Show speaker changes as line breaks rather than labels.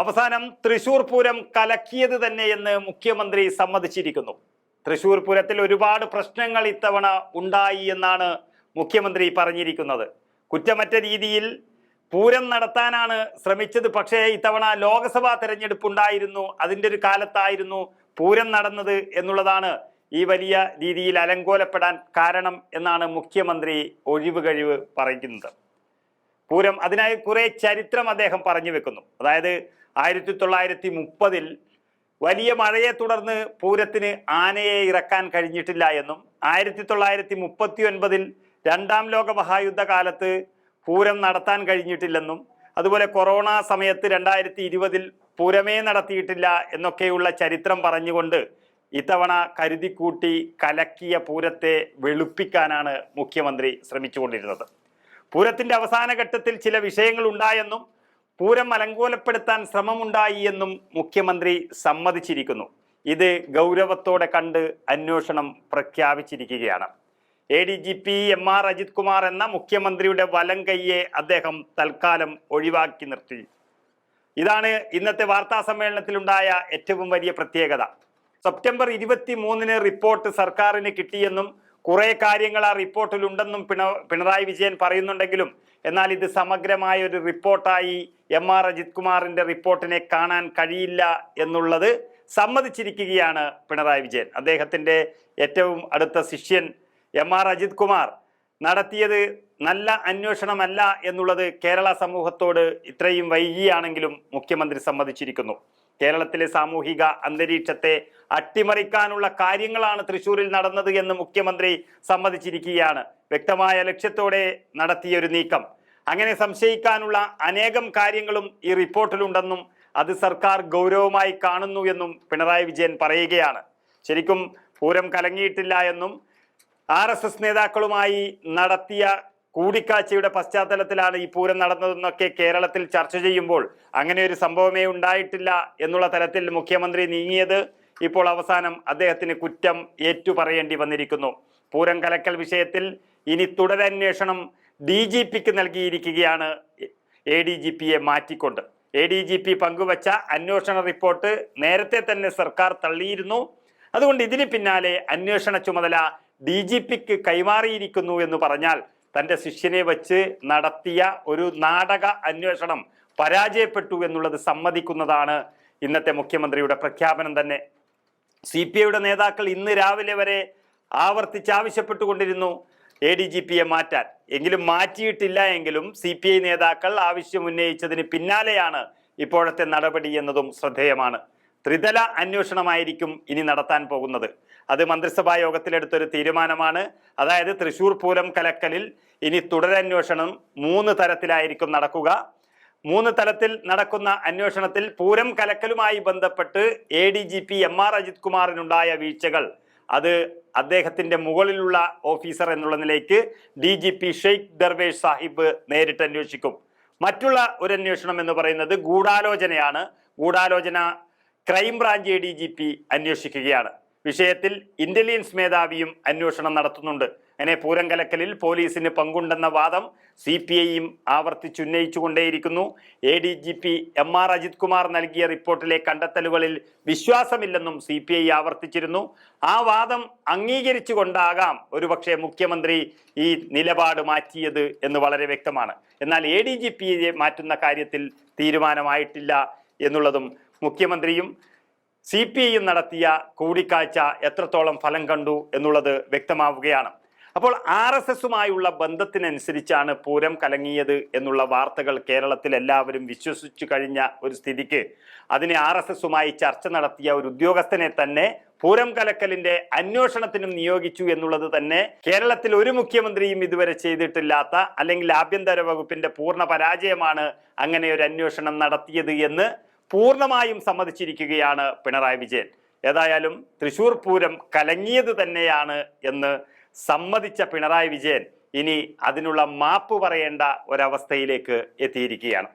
അവസാനം തൃശൂർ പൂരം കലക്കിയത് തന്നെ എന്ന് മുഖ്യമന്ത്രി സമ്മതിച്ചിരിക്കുന്നു. തൃശൂർ പൂരത്തിൽ ഒരുപാട് പ്രശ്നങ്ങൾ ഇത്തവണ ഉണ്ടായി എന്നാണ് മുഖ്യമന്ത്രി പറഞ്ഞിരിക്കുന്നത്. കുറ്റമറ്റ രീതിയിൽ പൂരം നടത്താനാണ് ശ്രമിച്ചത്. പക്ഷേ ഇത്തവണ ലോക്സഭാ തെരഞ്ഞെടുപ്പ് ഉണ്ടായിരുന്നു. അതിന്റെ ഒരു കാലത്തായിരുന്നു പൂരം നടന്നത് എന്നുള്ളതാണ് ഈ വലിയ രീതിയിൽ അലങ്കോലപ്പെടാൻ കാരണം എന്നാണ് മുഖ്യമന്ത്രി ഒഴിവ് കഴിവ് പറയുന്നത്. പൂരം അതിനായി കുറേ ചരിത്രം അദ്ദേഹം പറഞ്ഞു വെക്കുന്നു. അതായത് ആയിരത്തി തൊള്ളായിരത്തി മുപ്പതിൽ വലിയ മഴയെ തുടർന്ന് പൂരത്തിന് ആനയെ ഇറക്കാൻ കഴിഞ്ഞിട്ടില്ല എന്നും ആയിരത്തി തൊള്ളായിരത്തി മുപ്പത്തി ഒൻപതിൽ രണ്ടാം ലോക മഹായുദ്ധ കാലത്ത് പൂരം നടത്താൻ കഴിഞ്ഞിട്ടില്ലെന്നും അതുപോലെ കൊറോണ സമയത്ത് രണ്ടായിരത്തി ഇരുപതിൽ പൂരമേ നടത്തിയിട്ടില്ല എന്നൊക്കെയുള്ള ചരിത്രം പറഞ്ഞുകൊണ്ട് ഇത്തവണ കരുതിക്കൂട്ടി കലക്കിയ പൂരത്തെ വെളുപ്പിക്കാനാണ് മുഖ്യമന്ത്രി ശ്രമിച്ചുകൊണ്ടിരുന്നത്. പൂരത്തിന്റെ അവസാന ഘട്ടത്തിൽ ചില വിഷയങ്ങൾ ഉണ്ടായെന്നും പൂരം അലങ്കോലപ്പെടുത്താൻ ശ്രമമുണ്ടായി എന്നും മുഖ്യമന്ത്രി സമ്മതിച്ചിരിക്കുന്നു. ഇത് ഗൗരവത്തോടെ കണ്ട് അന്വേഷണം പ്രഖ്യാപിച്ചിരിക്കുകയാണ്. A D G P M R Ajith Kumar എന്ന മുഖ്യമന്ത്രിയുടെ വലം കൈയെ അദ്ദേഹം തൽക്കാലം ഒഴിവാക്കി നിർത്തി. ഇതാണ് ഇന്നത്തെ വാർത്താ സമ്മേളനത്തിലുണ്ടായ ഏറ്റവും വലിയ പ്രത്യേകത. സെപ്റ്റംബർ ഇരുപത്തി മൂന്നിന് റിപ്പോർട്ട് സർക്കാരിന് കിട്ടിയെന്നും കുറെ കാര്യങ്ങൾ ആ റിപ്പോർട്ടിലുണ്ടെന്നും പിണ പിണറായി വിജയൻ പറയുന്നുണ്ടെങ്കിലും എന്നാൽ ഇത് സമഗ്രമായ ഒരു റിപ്പോർട്ടായി എം ആർ അജിത് കുമാറിന്റെ റിപ്പോർട്ടിനെ കാണാൻ കഴിയില്ല എന്നുള്ളത് സമ്മതിച്ചിരിക്കുകയാണ് പിണറായി വിജയൻ. അദ്ദേഹത്തിന്റെ ഏറ്റവും അടുത്ത ശിഷ്യൻ എം ആർ അജിത് കുമാർ നടത്തിയത് നല്ല അന്വേഷണമല്ല എന്നുള്ളത് കേരള സമൂഹത്തോട് ഇത്രയും വൈകിയാണെങ്കിലും മുഖ്യമന്ത്രി സമ്മതിച്ചിരിക്കുന്നു. കേരളത്തിലെ സാമൂഹിക അന്തരീക്ഷത്തെ അട്ടിമറിക്കാനുള്ള കാര്യങ്ങളാണ് തൃശൂരിൽ നടന്നത് എന്ന് മുഖ്യമന്ത്രി സമ്മതിച്ചിരിക്കുകയാണ്. വ്യക്തമായ ലക്ഷ്യത്തോടെ നടത്തിയ ഒരു നീക്കം. അങ്ങനെ സംശയിക്കാനുള്ള അനേകം കാര്യങ്ങളും ഈ റിപ്പോർട്ടിലുണ്ടെന്നും അത് സർക്കാർ ഗൗരവമായി കാണുന്നു എന്നും പിണറായി വിജയൻ പറയുകയാണ്. ശരിക്കും പൂരം കലങ്ങിയിട്ടില്ല എന്നും ആർ എസ് എസ് നേതാക്കളുമായി നടത്തിയ കൂടിക്കാഴ്ചയുടെ പശ്ചാത്തലത്തിലാണ് ഈ പൂരം നടന്നതെന്നൊക്കെ കേരളത്തിൽ ചർച്ച ചെയ്യുമ്പോൾ അങ്ങനെ ഒരു സംഭവമേ ഉണ്ടായിട്ടില്ല എന്നുള്ള തരത്തിൽ മുഖ്യമന്ത്രി നീങ്ങിയത് ഇപ്പോൾ അവസാനം അദ്ദേഹത്തിന് കുറ്റം ഏറ്റുപറയേണ്ടി വന്നിരിക്കുന്നു. പൂരം കലക്കൽ വിഷയത്തിൽ ഇനി തുടരന്വേഷണം ഡി ജി പിക്ക് നൽകിയിരിക്കുകയാണ് എ ഡി ജി പിയെ മാറ്റിക്കൊണ്ട്. എ ഡി ജി പി പങ്കുവച്ച അന്വേഷണ റിപ്പോർട്ട് നേരത്തെ തന്നെ സർക്കാർ തള്ളിയിരുന്നു. അതുകൊണ്ട് ഇതിന് പിന്നാലെ അന്വേഷണ ചുമതല ഡി ജി പിക്ക് കൈമാറിയിരിക്കുന്നു എന്ന് പറഞ്ഞാൽ തന്റെ ശിഷ്യനെ വച്ച് നടത്തിയ ഒരു നാടക അന്വേഷണം പരാജയപ്പെട്ടു എന്നുള്ളത് സമ്മതിക്കുന്നതാണ് ഇന്നത്തെ മുഖ്യമന്ത്രിയുടെ പ്രഖ്യാപനം തന്നെ. സി പി ഐയുടെ നേതാക്കൾ ഇന്ന് രാവിലെ വരെ ആവർത്തിച്ച് ആവശ്യപ്പെട്ടുകൊണ്ടിരുന്നു. എ ഡി ജി പിയെ മാറ്റാൻ. എങ്കിലും മാറ്റിയിട്ടില്ല എങ്കിലും സി പി ഐ നേതാക്കൾ ആവശ്യം ഉന്നയിച്ചതിന് പിന്നാലെയാണ് ഇപ്പോഴത്തെ നടപടി എന്നതും ശ്രദ്ധേയമാണ്. ത്രിതല അന്വേഷണമായിരിക്കും ഇനി നടത്താൻ പോകുന്നത്. അത് മന്ത്രിസഭാ യോഗത്തിലെടുത്തൊരു തീരുമാനമാണ്. അതായത് തൃശൂർ പൂരം കലക്കലിൽ ഇനി തുടരന്വേഷണം മൂന്ന് തരത്തിലായിരിക്കും നടക്കുക. മൂന്ന് തലത്തിൽ നടക്കുന്ന അന്വേഷണത്തിൽ പൂരം കലക്കലുമായി ബന്ധപ്പെട്ട് A D G P M R Ajith കുമാറിനുണ്ടായ വീഴ്ചകൾ അത് അദ്ദേഹത്തിന്റെ മുകളിലുള്ള ഓഫീസർ എന്നുള്ള നിലയ്ക്ക് D G P Sheikh Darvesh Saheb നേരിട്ട് അന്വേഷിക്കും. മറ്റുള്ള ഒരു അന്വേഷണം എന്ന് പറയുന്നത് ഗൂഢാലോചനയാണ്. ഗൂഢാലോചന ക്രൈംബ്രാഞ്ച് ഡി ജി പി അന്വേഷിക്കുകയാണ്. വിഷയത്തിൽ ഇന്റലിജൻസ് മേധാവിയും അന്വേഷണം നടത്തുന്നുണ്ട്. അങ്ങനെ പൂരം കലക്കലിൽ പോലീസിന് പങ്കുണ്ടെന്ന വാദം സി പി ഐയും ആവർത്തിച്ചുന്നയിച്ചുകൊണ്ടേയിരിക്കുന്നു A D G P M R Ajith Kumar നൽകിയ റിപ്പോർട്ടിലെ കണ്ടെത്തലുകളിൽ വിശ്വാസമില്ലെന്നും സി പി ഐ ആവർത്തിച്ചിരുന്നു. ആ വാദം അംഗീകരിച്ചുകൊണ്ടാകാം ഒരുപക്ഷെ മുഖ്യമന്ത്രി ഈ നിലപാട് മാറ്റിയത് എന്ന് വളരെ വ്യക്തമാണ്. എന്നാൽ എ ഡി ജി പിയെ മാറ്റുന്ന കാര്യത്തിൽ തീരുമാനമായിട്ടില്ല എന്നുള്ളതും മുഖ്യമന്ത്രിയും സി പി ഐയും നടത്തിയ കൂടിക്കാഴ്ച എത്രത്തോളം ഫലം കണ്ടു എന്നുള്ളത് വ്യക്തമാവുകയാണ്. അപ്പോൾ ആർ എസ് എസുമായുള്ള ബന്ധത്തിനനുസരിച്ചാണ് പൂരം കലങ്ങിയത് എന്നുള്ള വാർത്തകൾ കേരളത്തിൽ എല്ലാവരും വിശ്വസിച്ചു കഴിഞ്ഞ ഒരു സ്ഥിതിക്ക്. അതിനെ ആർ എസ് എസുമായി ചർച്ച നടത്തിയ ഒരു ഉദ്യോഗസ്ഥനെ തന്നെ പൂരം കലക്കലിന്റെ അന്വേഷണത്തിനും നിയോഗിച്ചു എന്നുള്ളത് തന്നെ കേരളത്തിൽ ഒരു മുഖ്യമന്ത്രിയും ഇതുവരെ ചെയ്തിട്ടില്ലാത്ത അല്ലെങ്കിൽ ആഭ്യന്തര വകുപ്പിന്റെ പൂർണ പരാജയമാണ് അങ്ങനെ ഒരു അന്വേഷണം നടത്തിയത് എന്ന് പൂർണമായും സമ്മതിച്ചിരിക്കുകയാണ് പിണറായി വിജയൻ. ഏതായാലും തൃശൂർ പൂരം കലങ്ങിയത് തന്നെയാണ് എന്ന് സമ്മതിച്ച പിണറായി വിജയൻ ഇനി അതിനുള്ള മാപ്പ് പറയേണ്ട ഒരവസ്ഥയിലേക്ക് എത്തിയിരിക്കുകയാണ്.